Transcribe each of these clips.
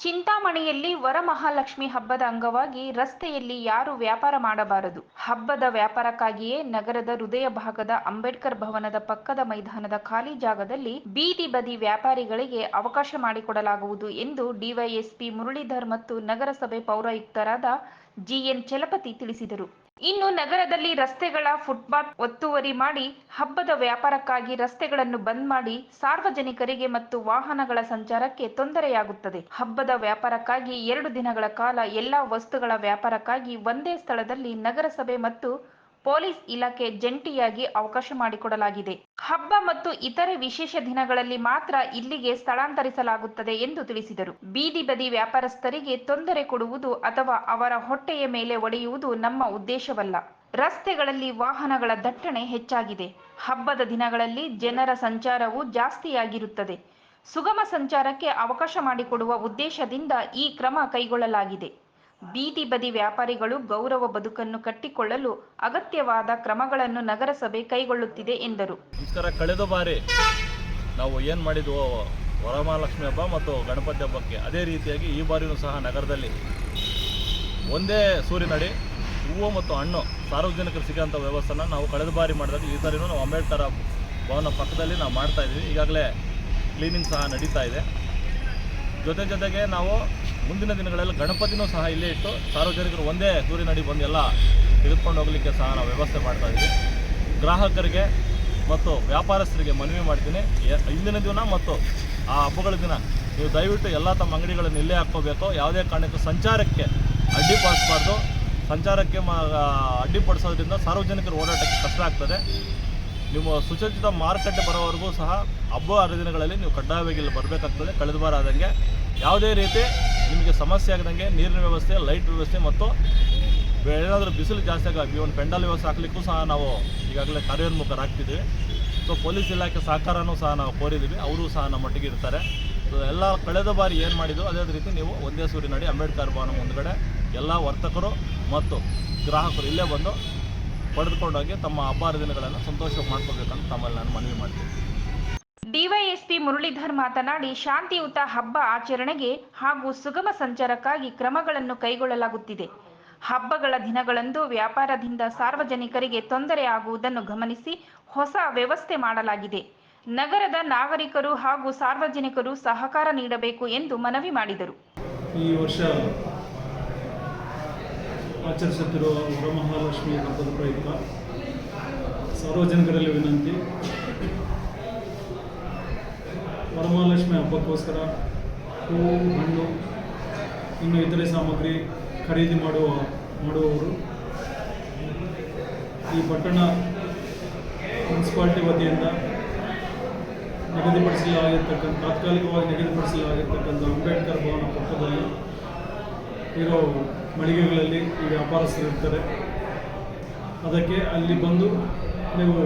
ಚಿಂತಾಮಣಿಯಲ್ಲಿ ವರಮಹಾಲಕ್ಷ್ಮಿ ಹಬ್ಬದ ಅಂಗವಾಗಿ ರಸ್ತೆಯಲ್ಲಿ ಯಾರು ವ್ಯಾಪಾರ ಮಾಡಬಾರದು. ಹಬ್ಬದ ವ್ಯಾಪಾರಕ್ಕಾಗಿಯೇ ನಗರದ ಹೃದಯ ಭಾಗದ ಅಂಬೇಡ್ಕರ್ ಭವನದ ಪಕ್ಕದ ಮೈದಾನದ ಖಾಲಿ ಜಾಗದಲ್ಲಿ ಬೀದಿ ಬದಿ ವ್ಯಾಪಾರಿಗಳಿಗೆ ಅವಕಾಶ ಮಾಡಿಕೊಡಲಾಗುವುದು ಎಂದು ಡಿವೈಎಸ್ಪಿ ಮುರಳೀಧರ್ ಮತ್ತು ನಗರಸಭೆ ಪೌರಾಯುಕ್ತರಾದ ಜಿಎನ್ ಚಲಪತಿ ತಿಳಿಸಿದರು. ಇನ್ನು ನಗರದಲ್ಲಿ ರಸ್ತೆಗಳ ಫುಟ್ಪಾತ್ ಒತ್ತುವರಿ ಮಾಡಿ ಹಬ್ಬದ ವ್ಯಾಪಾರಕ್ಕಾಗಿ ರಸ್ತೆಗಳನ್ನು ಬಂದ್ ಮಾಡಿ ಸಾರ್ವಜನಿಕರಿಗೆ ಮತ್ತು ವಾಹನಗಳ ಸಂಚಾರಕ್ಕೆ ತೊಂದರೆಯಾಗುತ್ತದೆ. ಹಬ್ಬದ ವ್ಯಾಪಾರಕ್ಕಾಗಿ ಎರಡು ದಿನಗಳ ಕಾಲ ಎಲ್ಲಾ ವಸ್ತುಗಳ ವ್ಯಾಪಾರಕ್ಕಾಗಿ ಒಂದೇ ಸ್ಥಳದಲ್ಲಿ ನಗರಸಭೆ ಮತ್ತು ಪೊಲೀಸ್ ಇಲಾಖೆ ಜಂಟಿಯಾಗಿ ಅವಕಾಶ ಮಾಡಿಕೊಡಲಾಗಿದೆ. ಹಬ್ಬ ಮತ್ತು ಇತರೆ ವಿಶೇಷ ದಿನಗಳಲ್ಲಿ ಮಾತ್ರ ಇಲ್ಲಿಗೆ ಸ್ಥಳಾಂತರಿಸಲಾಗುತ್ತದೆ ಎಂದು ತಿಳಿಸಿದರು. ಬೀದಿ ಬದಿ ವ್ಯಾಪಾರಸ್ಥರಿಗೆ ತೊಂದರೆ ಕೊಡುವುದು ಅಥವಾ ಅವರ ಹೊಟ್ಟೆಯ ಮೇಲೆ ಒಡೆಯುವುದು ನಮ್ಮ ಉದ್ದೇಶವಲ್ಲ. ರಸ್ತೆಗಳಲ್ಲಿ ವಾಹನಗಳ ದಟ್ಟಣೆ ಹೆಚ್ಚಾಗಿದೆ. ಹಬ್ಬದ ದಿನಗಳಲ್ಲಿ ಜನರ ಸಂಚಾರವು ಜಾಸ್ತಿಯಾಗಿರುತ್ತದೆ. ಸುಗಮ ಸಂಚಾರಕ್ಕೆ ಅವಕಾಶ ಮಾಡಿಕೊಡುವ ಉದ್ದೇಶದಿಂದ ಈ ಕ್ರಮ ಕೈಗೊಳ್ಳಲಾಗಿದೆ. ಬೀದಿ ಬದಿ ವ್ಯಾಪಾರಿಗಳು ಗೌರವ ಬದುಕನ್ನು ಕಟ್ಟಿಕೊಳ್ಳಲು ಅಗತ್ಯವಾದ ಕ್ರಮಗಳನ್ನು ನಗರಸಭೆ ಕೈಗೊಳ್ಳುತ್ತಿದೆ ಎಂದರು. ನಮಸ್ಕಾರ ಕಳೆದ ಬಾರಿ ನಾವು ಏನು ಮಾಡಿದ್ವು, ವರಮಹಾಲಕ್ಷ್ಮಿ ಹಬ್ಬ ಮತ್ತು ಗಣಪತಿ ಹಬ್ಬಕ್ಕೆ ಅದೇ ರೀತಿಯಾಗಿ ಈ ಬಾರಿಯೂ ಸಹ ನಗರದಲ್ಲಿ ಒಂದೇ ಸೂರಿನಡಿ ಹೂವು ಮತ್ತು ಹಣ್ಣು ಸಾರ್ವಜನಿಕರು ಸಿಗೋಂಥ ವ್ಯವಸ್ಥೆನ ನಾವು ಕಳೆದ ಬಾರಿ ಮಾಡಿದಾಗ ಈ ಸಾರಿನೂ ನಾವು ಅಂಬೇಡ್ಕರ್ ಭವನ ಪಕ್ಕದಲ್ಲಿ ನಾವು ಮಾಡ್ತಾ ಇದ್ದೀವಿ. ಈಗಾಗಲೇ ಕ್ಲೀನಿಂಗ್ ಸಹ ನಡೀತಾ ಇದೆ. ಜೊತೆ ಜೊತೆಗೆ ನಾವು ಮುಂದಿನ ದಿನಗಳಲ್ಲಿ ಗಣಪತಿನೂ ಸಹ ಇಲ್ಲೇ ಇಟ್ಟು ಸಾರ್ವಜನಿಕರು ಒಂದೇ ದೂರಿನಡಿ ಬಂದು ಎಲ್ಲ ತೆಗೆದುಕೊಂಡು ಹೋಗಲಿಕ್ಕೆ ಸಹ ನಾವು ವ್ಯವಸ್ಥೆ ಮಾಡ್ತಾ ಇದ್ದೀವಿ ಗ್ರಾಹಕರಿಗೆ ಮತ್ತು ವ್ಯಾಪಾರಸ್ಥರಿಗೆ ಮನವಿ ಮಾಡ್ತೀನಿ. ಇಂದಿನ ದಿನ ಮತ್ತು ಆ ಹಬ್ಬಗಳ ದಿನ ನೀವು ದಯವಿಟ್ಟು ಎಲ್ಲ ತಮ್ಮ ಅಂಗಡಿಗಳನ್ನು ಇಲ್ಲೇ ಹಾಕ್ಕೋಬೇಕು. ಯಾವುದೇ ಕಾರಣಕ್ಕೂ ಸಂಚಾರಕ್ಕೆ ಅಡ್ಡಿಪಡಿಸಬಾರ್ದು. ಸಂಚಾರಕ್ಕೆ ಮ, ಅಡ್ಡಿಪಡಿಸೋದ್ರಿಂದ ಸಾರ್ವಜನಿಕರ ಓಡಾಟಕ್ಕೆ ಕಷ್ಟ ಆಗ್ತದೆ. ನಿಮ್ಮ ಸುಸಜ್ಜಿತ ಮಾರುಕಟ್ಟೆ ಬರೋವರೆಗೂ ಸಹ ಹಬ್ಬ ಹರಿದಿನಗಳಲ್ಲಿ ನೀವು ಕಡ್ಡಾಯವಾಗಿ ಇಲ್ಲಿ ಬರಬೇಕಾಗ್ತದೆ. ಕಳೆದ ಬಾರ ಆದಂಗೆ ಯಾವುದೇ ರೀತಿ ನಿಮಗೆ ಸಮಸ್ಯೆ ಆಗದಂಗೆ ನೀರಿನ ವ್ಯವಸ್ಥೆ, ಲೈಟ್ ವ್ಯವಸ್ಥೆ ಮತ್ತು ಏನಾದರೂ ಬಿಸಿಲು ಜಾಸ್ತಿ ಆಗಿ ಒಂದು ಪೆಂಡಲ್ ವ್ಯವಸ್ಥೆ ಹಾಕ್ಲಿಕ್ಕೂ ಸಹ ನಾವು ಈಗಾಗಲೇ ಕಾರ್ಯೋನ್ಮುಖರಾಗ್ತಿದ್ದೀವಿ ಸೊ ಪೊಲೀಸ್ ಇಲಾಖೆ ಸಹಕಾರನೂ ಸಹ ನಾವು ಕೋರಿದ್ದೀವಿ. ಅವರು ಸಹ ನಮ್ಮೊಟ್ಟಿಗೆ ಇರ್ತಾರೆ. ಸೊ ಎಲ್ಲ ಕಳೆದ ಬಾರಿ ಏನು ಮಾಡಿದ್ರು ಅದೇ ರೀತಿ ನೀವು ಒಂದೇ ಸೂರಿನಡಿ ಅಂಬೇಡ್ಕರ್ ಭವನ ಮುಂದುಗಡೆ ಎಲ್ಲ ವರ್ತಕರು ಮತ್ತು ಗ್ರಾಹಕರು ಇಲ್ಲೇ ಬಂದು ಪಡೆದುಕೊಂಡೋಗಿ ತಮ್ಮ ಹಬ್ಬ ಹರಿದಿನಗಳನ್ನು ಸಂತೋಷ ಮಾಡ್ಕೋಬೇಕಂತ ತಮ್ಮಲ್ಲಿ ನಾನು ಮನವಿ ಮಾಡ್ತೀನಿ. ಡಿವೈಎಸ್ಪಿ ಮುರಳೀಧರ್ ಮಾತನಾಡಿ, ಶಾಂತಿಯುತ ಹಬ್ಬ ಆಚರಣೆಗೆ ಹಾಗೂ ಸುಗಮ ಸಂಚಾರಕ್ಕಾಗಿ ಕ್ರಮಗಳನ್ನು ಕೈಗೊಳ್ಳಲಾಗುತ್ತಿದೆ. ಹಬ್ಬಗಳ ದಿನಗಳಂದು ವ್ಯಾಪಾರದಿಂದ ಸಾರ್ವಜನಿಕರಿಗೆ ತೊಂದರೆ ಆಗುವುದನ್ನು ಗಮನಿಸಿ ಹೊಸ ವ್ಯವಸ್ಥೆ ಮಾಡಲಾಗಿದೆ. ನಗರದ ನಾಗರಿಕರು ಹಾಗೂ ಸಾರ್ವಜನಿಕರು ಸಹಕಾರ ನೀಡಬೇಕು ಎಂದು ಮನವಿ ಮಾಡಿದರು. ಈ ವರ್ಷ ಆಚರಿಸುತ್ತಿರುವ ವರಮಹಾಲಕ್ಷ್ಮಿ ಹಬ್ಬದ ಪ್ರಯುಕ್ತ ಸಾರ್ವಜನಿಕರಲ್ಲಿ ವಿನಂತಿ. ವರಮಹಾಲಕ್ಷ್ಮಿ ಹಬ್ಬಕ್ಕೋಸ್ಕರ ಹೂವು, ಹಣ್ಣು, ಇನ್ನು ಇತರೆ ಸಾಮಗ್ರಿ ಖರೀದಿ ಮಾಡುವ, ಮಾಡುವವರು. ಈ ಪಟ್ಟಣ ಮುನ್ಸಿಪಾಲ್ಟಿ ವತಿಯಿಂದ ನಿಗದಿಪಡಿಸಲಾಗಿರ್ತಕ್ಕಂಥ, ತಾತ್ಕಾಲಿಕವಾಗಿ ನಿಗದಿಪಡಿಸಲಾಗಿರ್ತಕ್ಕಂಥ ಅಂಬೇಡ್ಕರ್ ಭವನ ಪಕ್ಕದಲ್ಲಿ ಇರೋ ಮಳಿಗೆಗಳಲ್ಲಿ ಈ ವ್ಯಾಪಾರಸ್ಥರಿರ್ತಾರೆ ಅದಕ್ಕೆ ಅಲ್ಲಿ ಬಂದು ನೀವು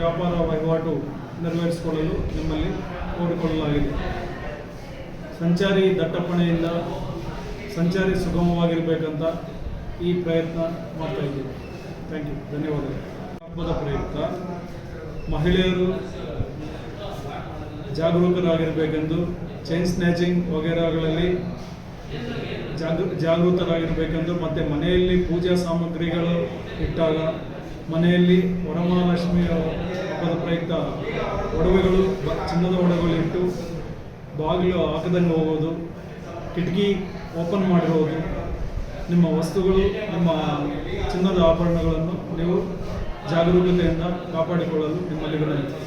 ವ್ಯಾಪಾರ ವಹಿವಾಟು ನೆರವೇರಿಸಿಕೊಳ್ಳಲು ನಿಮ್ಮಲ್ಲಿ ಕೋರಿಕೊಳ್ಳಲಾಗಿದೆ. ಸಂಚಾರಿ ದಟ್ಟಪಣೆಯಿಂದ ಸಂಚಾರಿ ಸುಗಮವಾಗಿರಬೇಕಂತ ಈ ಪ್ರಯತ್ನ ಮಾಡ್ತಾ ಇದ್ದೀವಿ. ಥ್ಯಾಂಕ್ ಯು ಧನ್ಯವಾದಗಳು. ಹಬ್ಬದ ಪ್ರಯುಕ್ತ ಮಹಿಳೆಯರು ಜಾಗರೂಕರಾಗಿರಬೇಕೆಂದು ಚೈನ್ ಸ್ನ್ಯಾಚಿಂಗ್ ವಗೇರಾಗಳಲ್ಲಿ ಜಾಗೃ, ಜಾಗೃತರಾಗಿರಬೇಕೆಂದು ಮತ್ತು ಮನೆಯಲ್ಲಿ ಪೂಜಾ ಸಾಮಗ್ರಿಗಳು ಇಟ್ಟಾಗ ಮನೆಯಲ್ಲಿ ವರಮಹಾಲಕ್ಷ್ಮಿ ಹಬ್ಬದ ಪ್ರಯುಕ್ತ ಒಡವೆಗಳು ಚಿನ್ನದ ಒಡವೆಗಳು ಇಟ್ಟು ಬಾಗಿಲು ಹಾಕದಂಗೆ ಹೋಗೋದು, ಕಿಟಕಿ ಓಪನ್ ಮಾಡಿರೋದು, ನಿಮ್ಮ ವಸ್ತುಗಳು, ನಿಮ್ಮ ಚಿನ್ನದ ಆಭರಣಗಳನ್ನು ನೀವು ಜಾಗರೂಕತೆಯಿಂದ ಕಾಪಾಡಿಕೊಳ್ಳಲು ನಿಮ್ಮಲ್ಲಿ ವಿನಂತಿ